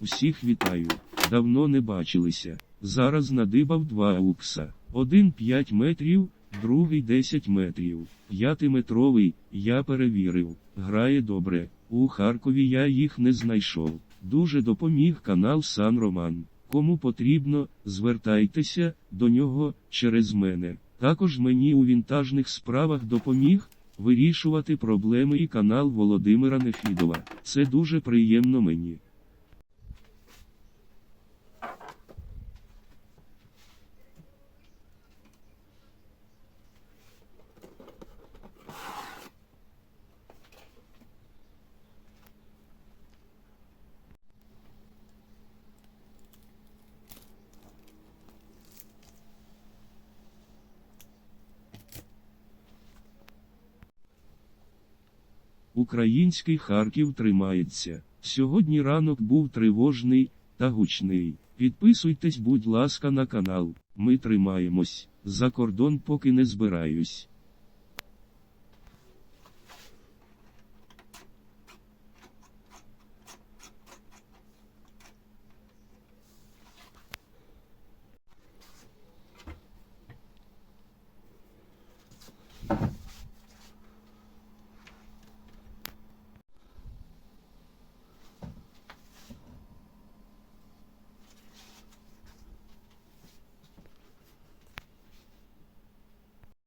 Всіх вітаю. Давно не бачилися. Зараз надибав два аукса. Один 5 метрів, другий 10 метрів. П'ятиметровий, я перевірив. Грає добре. У Харкові я їх не знайшов. Дуже допоміг канал Сан Роман. Кому потрібно, звертайтеся до нього через мене. Також мені у вінтажних справах допоміг вирішувати проблеми і канал Володимира Нефідова. Це дуже приємно мені. Український Харків тримається. Сьогодні ранок був тривожний та гучний. Підписуйтесь, будь ласка, на канал. Ми тримаємось. За кордон поки не збираюсь.